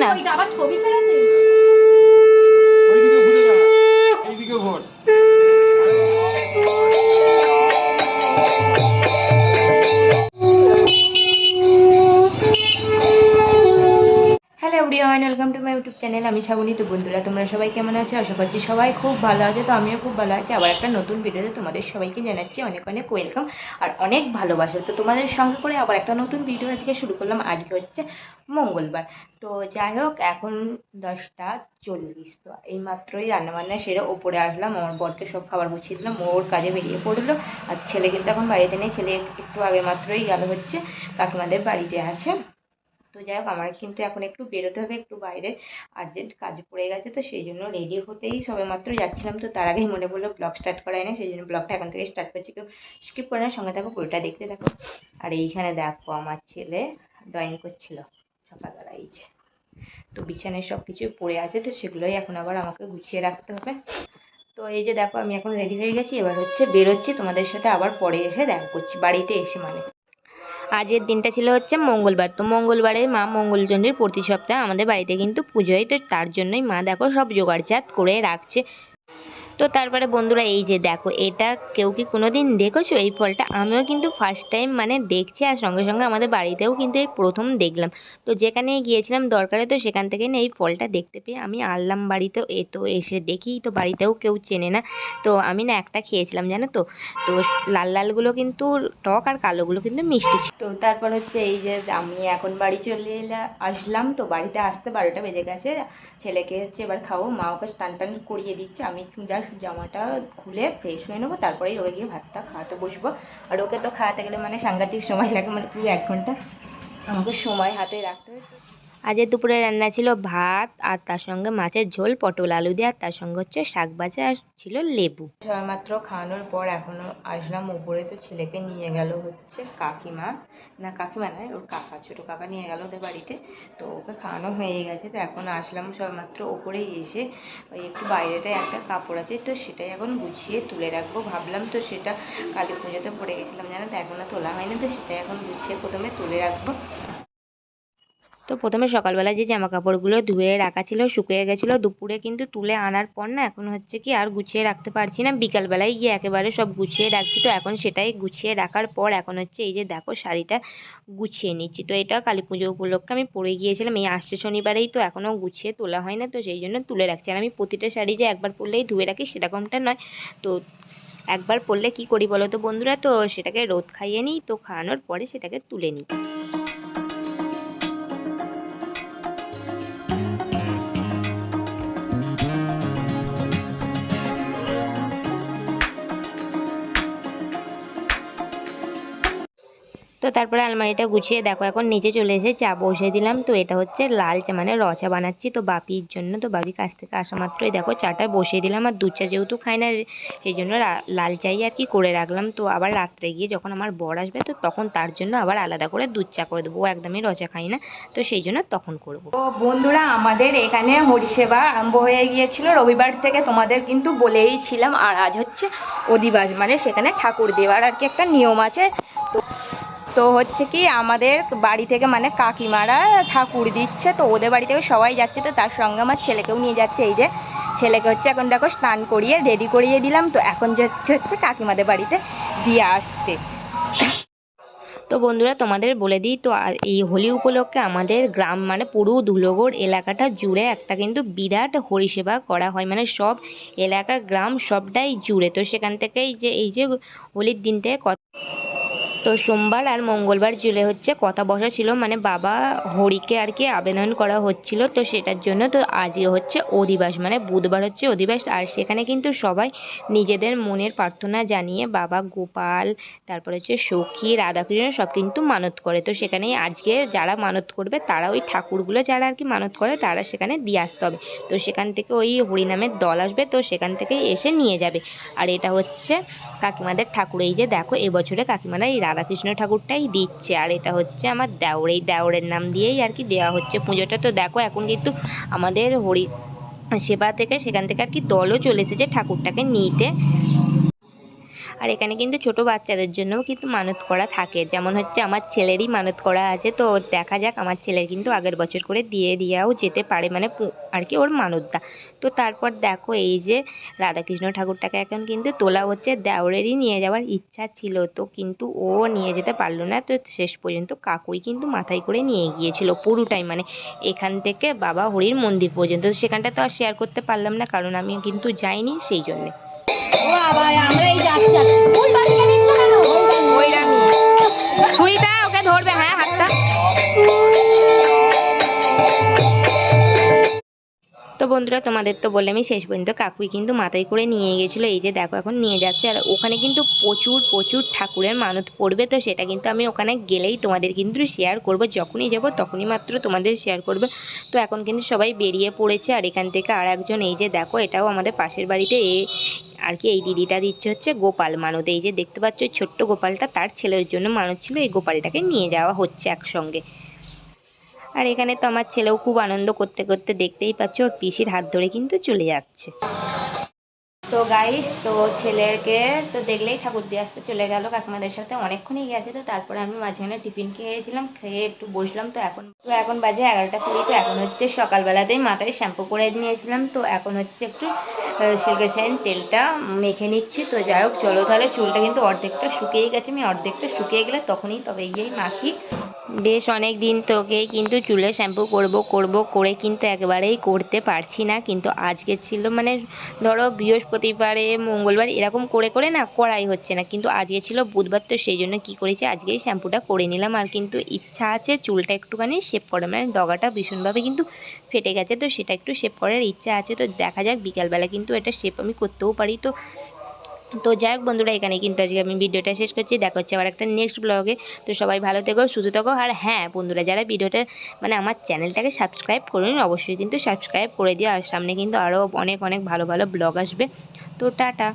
না। Everyone welcome to my YouTube channel আমি শ্রাবণী তো বন্ধুরা, তোমরা সবাই কেমন আছো? আশা করছি সবাই খুব ভালো আছে। তো আমিও খুব ভালো আছি। আবার একটা নতুন ভিডিওতে তোমাদের সবাইকে জানাচ্ছি অনেক অনেক ওয়েলকাম আর অনেক ভালোবাসা। তো তোমাদের সঙ্গে করে আবার একটা নতুন ভিডিও আজকে শুরু করলাম। আজকে হচ্ছে মঙ্গলবার। তো যাই হোক, এখন দশটা চল্লিশ। তো এই মাত্রই রান্নাবান্না সেরে ওপরে আসলাম। আমার বরকে সব খাবার গুছিয়ে দিলাম। ওর কাজে বেরিয়ে পড়ল। আর ছেলে কিন্তু এখন বাড়িতে নেই। ছেলে একটু আগে মাত্রই গেল হচ্ছে কাকিমাদের বাড়িতে আছে। তো যাই হোক, আমার কিন্তু এখন একটু বেরোতে হবে, একটু বাইরে আর্জেন্ট কাজ পড়ে গেছে, তো সেই জন্য রেডি হতেই সবে মাত্র যাচ্ছিলাম। তো তার আগেই মনে পড়ল ব্লগ স্টার্ট করাই না সেই জন্য ব্লগটা এখন থেকে স্টার্ট করছি। কেউ স্কিপ করে না, সঙ্গে থাকো, পুরোটা দেখতে থাকো। আর এইখানে দেখো, আমার ছেলে ড্রয়িং করছিল সকালবেলা এই যে। তো বিছানায় সব কিছু পড়ে আছে, তো সেগুলোই এখন আবার আমাকে গুছিয়ে রাখতে হবে। তো এই যে দেখো, আমি এখন রেডি হয়ে গেছি, এবার হচ্ছে বেরোচ্ছি, তোমাদের সাথে আবার পরে এসে দেখা করছি, বাড়িতে এসে মানে। আজকের দিনটা ছিল হচ্ছে মঙ্গলবার। তো মঙ্গলবারে মা মঙ্গলচণ্ডীর প্রতি সপ্তাহে আমাদের বাড়িতে কিন্তু পুজো হয়। তো তার জন্যই মা দেখো সব জোগাড়জাত করে রাখছে। তো তারপরে বন্ধুরা, এই যে দেখো, এটা কেউ কি কোনো দিন দেখেছ? এই ফলটা আমিও কিন্তু ফার্স্ট টাইম মানে দেখছি আর সঙ্গে সঙ্গে আমাদের বাড়িতেও কিন্তু এই প্রথম দেখলাম। তো যেখানে গিয়েছিলাম দরকারে, তো সেখান থেকে এই ফলটা দেখতে পেয়ে আমি আনলাম বাড়িতেও। এ তো এসে দেখি, তো বাড়িতেও কেউ চেনে না। তো আমি না একটা খেয়েছিলাম, জানো তো? তো লাল লালগুলো কিন্তু টক আর কালোগুলো কিন্তু মিষ্টি ছিল। তো তারপর হচ্ছে এই যে আমি এখন বাড়ি চলে এলাম আসলাম। তো বাড়িতে আসতে বারোটা বেজে গেছে। ছেলেকে হচ্ছে এবার খাব মা ওকে স্টান টান করিয়ে দিচ্ছে। আমি জাস্ট জামাটা খুলে ফ্রেশ হয়ে নেব, তারপরেই ওকে গিয়ে ভাতটা খাওয়াতে বসবো। আর ওকে তো খাওয়াতে গেলে মানে সাংঘাতিক সময় লাগে মানে পুরো এক ঘণ্টা? আমাকে সময় হাতে রাখতে হয়। আজের দুপুরে রান্না ছিল ভাত আর তার সঙ্গে মাছের ঝোল, পটল আলু দিয়ে, আর তার সঙ্গে হচ্ছে শাক ভাজা আর ছিল লেবু। মাত্র খাওয়ানোর পর এখনও আসলাম, উপরে তো ছেলেকে নিয়ে গেল হচ্ছে কাকিমা। না, কাকিমা নয়, ওর কাকা, ছোটো কাকা নিয়ে গেল ওদের বাড়িতে। তো ওকে খাওয়ানো হয়ে গেছে, তো এখন আসলাম সবেমাত্র ওপরেই এসে। ওই একটু বাইরেটায় একটা কাপড় আছে, তো সেটাই এখন গুছিয়ে তুলে রাখব। ভাবলাম তো সেটা কালী পুজোতে পড়ে গেছিলাম, জানো তো এখনও তোলা হয়নি, তো সেটাই এখন গুছিয়ে প্রথমে তুলে রাখব। তো প্রথমে সকালবেলা যে জামা কাপড়গুলো ধুয়ে রাখা ছিল, শুকিয়ে গেছিল, দুপুরে কিন্তু তুলে আনার পর না এখন হচ্ছে কি আর গুছিয়ে রাখতে পারছি না। বিকালবেলায় গিয়ে একেবারে সব গুছিয়ে রাখছি, তো এখন সেটাই গুছিয়ে রাখার পর এখন হচ্ছে এই যে দেখো শাড়িটা গুছিয়ে নিচ্ছি। তো এটা কালী পুজো উপলক্ষে আমি পরে গিয়েছিলাম, এই আসছে শনিবারেই তো এখনও গুছিয়ে তোলা হয় না, তো সেই জন্য তুলে রাখছি। আর আমি প্রতিটা শাড়ি যে একবার পরলেই ধুয়ে রাখি সেরকমটা নয়। তো একবার পরলে কি করি বলো তো বন্ধুরা? তো সেটাকে রোদ খাইয়ে নিই, তো খাওয়ানোর পরে সেটাকে তুলে নিই। তো তারপরে আলমারিটা গুছিয়ে দেখো, এখন নিচে চলে এসে চা বসিয়ে দিলাম। তো এটা হচ্ছে লাল চা মানে র চা বানাচ্ছি। তো বাপির জন্য, তো বাপি কাছ থেকে আসা মাত্রই দেখো, চাটা বসিয়ে দিলাম। আর দুধ চা যেহেতু খাই না, সেই জন্য লাল চাই আর কি করে রাখলাম। তো আবার রাত্রে গিয়ে যখন আমার বর আসবে, তো তখন তার জন্য আবার আলাদা করে দুধ চা করে দেবো। ও একদমই র চা খাই না, তো সেই জন্য তখন করব। তো বন্ধুরা, আমাদের এখানে হরিসেবা আরম্ভ হয়ে গিয়েছিল। রবিবার থেকে তোমাদের কিন্তু বলেই ছিলাম, আর আজ হচ্ছে অধিবাস মানে সেখানে ঠাকুর দেওয়ার আর কি একটা নিয়ম আছে। তো তো হচ্ছে কি আমাদের বাড়ি থেকে মানে কাকিমারা ঠাকুর দিচ্ছে, তো ওদের বাড়ি থেকে সবাই যাচ্ছে, তো তার সঙ্গে আমার ছেলেকেও নিয়ে যাচ্ছে। এই যে ছেলেকে হচ্ছে এখন দেখো স্নান করিয়ে রেডি করিয়ে দিলাম, তো এখন যাচ্ছে হচ্ছে কাকিমাদের বাড়িতে দিয়ে আসতে। তো বন্ধুরা তোমাদের বলে দিই, তো এই হোলি উপলক্ষে আমাদের গ্রাম মানে পুরো ধুলোগড় এলাকাটা জুড়ে একটা কিন্তু বিরাট হরিসেবা করা হয়। মানে সব এলাকা গ্রাম সবটাই জুড়ে। তো সেখান থেকেই যে এই যে হোলির দিনটায় ক- তো সোমবার আর মঙ্গলবার জুড়ে হচ্ছে কথা বসা ছিল মানে বাবা হরিকে আর কি আবেদন করা হচ্ছিল, তো সেটার জন্য তো আজকে হচ্ছে অধিবাস মানে বুধবার হচ্ছে অধিবাস, আর সেখানে কিন্তু সবাই নিজেদের মনের প্রার্থনা জানিয়ে বাবা গোপাল, তারপর হচ্ছে সখী রাধাকৃষ্ণ সব কিন্তু মানত করে, তো সেখানে আজকে যারা মানত করবে তারা ওই ঠাকুরগুলো যারা আর কি মানত করে তারা সেখানে দিয়ে আসতে হবে, তো সেখান থেকে ওই হরিনামের দল আসবে, তো সেখান থেকে এসে নিয়ে যাবে, আর এটা হচ্ছে কাকিমাদের ঠাকুর, এই যে দেখো এবছরে কাকিমারা এই রাধাকৃষ্ণ ঠাকুরটাই দিচ্ছে। আর এটা হচ্ছে আমার দেওর। এই দেওরের নাম দিয়েই আর কি দেওয়া হচ্ছে পুজোটা। তো দেখো, এখন কিন্তু আমাদের হরি সেবা থেকে সেখান থেকে আর কি দলও চলে এসেছে ঠাকুরটাকে নিতে। আর এখানে কিন্তু ছোট বাচ্চাদের জন্যও কিন্তু মানত করা থাকে। যেমন হচ্ছে আমার ছেলেরই মানত করা আছে, তো দেখা যাক আমার ছেলের কিন্তু আগের বছর করে দিয়ে দিয়েও যেতে পারে মানে আর কি ওর মানতটা। তো তারপর দেখো এই যে রাধাকৃষ্ণ ঠাকুরটাকে এখন কিন্তু তোলা হচ্ছে, দেওরেরই নিয়ে যাওয়ার ইচ্ছা ছিল, তো কিন্তু ও নিয়ে যেতে পারল না, তো শেষ পর্যন্ত কাকুই কিন্তু মাথায় করে নিয়ে গিয়েছিল পুরোটাই মানে এখান থেকে বাবা হরির মন্দির পর্যন্ত। সেখানটা তো আর শেয়ার করতে পারলাম না, কারণ আমি কিন্তু যাইনি সেই জন্যে। তো বন্ধুরা, তোমাদের তো বললাম আমি শেষ পর্যন্ত, কাকুই কিন্তু মাথায় করে নিয়ে গেছিল, এই যে দেখো, এখন নিয়ে যাচ্ছে। আর ওখানে কিন্তু প্রচুর প্রচুর ঠাকুরের মানত পড়বে, তো সেটা কিন্তু আমি ওখানে গেলেই তোমাদের কিন্তু শেয়ার করব। যখনই যাব, তখনই মাত্র তোমাদের শেয়ার করবে। তো এখন কিন্তু সবাই বেরিয়ে পড়েছে, আর এখান থেকে আর একজন এই যে দেখো, এটাও আমাদের পাশের বাড়িতে আর কি, এই দিদিটা দিচ্ছে হচ্ছে গোপাল মানত এই যে দেখতে পাচ্ছ ছোট্ট গোপালটা তার ছেলের জন্য মানত ছিল, এই গোপালটাকে নিয়ে যাওয়া হচ্ছে একসঙ্গে। আর এখানে তো আমার ছেলেও খুব আনন্দ করতে করতে দেখতেই পাচ্ছ, ওর পিসির হাত ধরে কিন্তু চলে যাচ্ছে। তো গাইস তো ছেলেকে তো দেখলেই ঠাকুর দিয়ে আসতে চলে গেল, কাকিমাদের সাথে অনেকক্ষণই গেছে, তো তারপরে আমি মাঝখানে টিফিন খেয়েছিলাম খেয়ে একটু বসলাম, তো এখন তো এখন বাজে এগারোটা কুড়ি, তো এখন হচ্ছে সকালবেলাতেই মাথায় শ্যাম্পু করে নিয়েছিলাম, তো এখন হচ্ছে একটু সিল্কের শাইন তেলটা মেখে নিচ্ছি, তো যাই হোক, চলো তাহলে চুলটা কিন্তু অর্ধেকটা শুকিয়ে গেছে, আমি অর্ধেকটা শুকিয়ে গেলে তখনই তবে গিয়েই মাখি। বেশ অনেক দিন তোকেই কিন্তু চুলে শ্যাম্পু করব করব, করে কিন্তু একেবারেই করতে পারছি না, কিন্তু আজকে ছিল মানে ধরো বৃহস্পতিবারে, মঙ্গলবার এরকম করে করে না করাই হচ্ছে না। কিন্তু আজকে ছিল বুধবার, তো সেই জন্য কী করেছি, আজকেই শ্যাম্পুটা করে নিলাম। আর কিন্তু ইচ্ছা আছে চুলটা একটুখানি শেপ করা মানে ডগাটা ভীষণভাবে কিন্তু ফেটে গেছে, তো সেটা একটু শেপ করার ইচ্ছা আছে। তো দেখা যাক, বিকালবেলা কিন্তু এটা শেপ আমি করতেও পারি। তো তো যাই হোক বন্ধুরা, এখানে কিন্তু আজকে আমি ভিডিওটা শেষ করছি। দেখা হচ্ছে আবার একটা নেক্সট ব্লগে তো সবাই ভালো থেকো, সুস্থ থাকো। আর হ্যাঁ বন্ধুরা, যারা ভিডিওটা মানে আমার চ্যানেলটাকে সাবস্ক্রাইব করুন, অবশ্যই কিন্তু সাবস্ক্রাইব করে দিও। আর সামনে কিন্তু আরও অনেক অনেক ভালো ভালো ব্লগ আসবে। তো টাটা।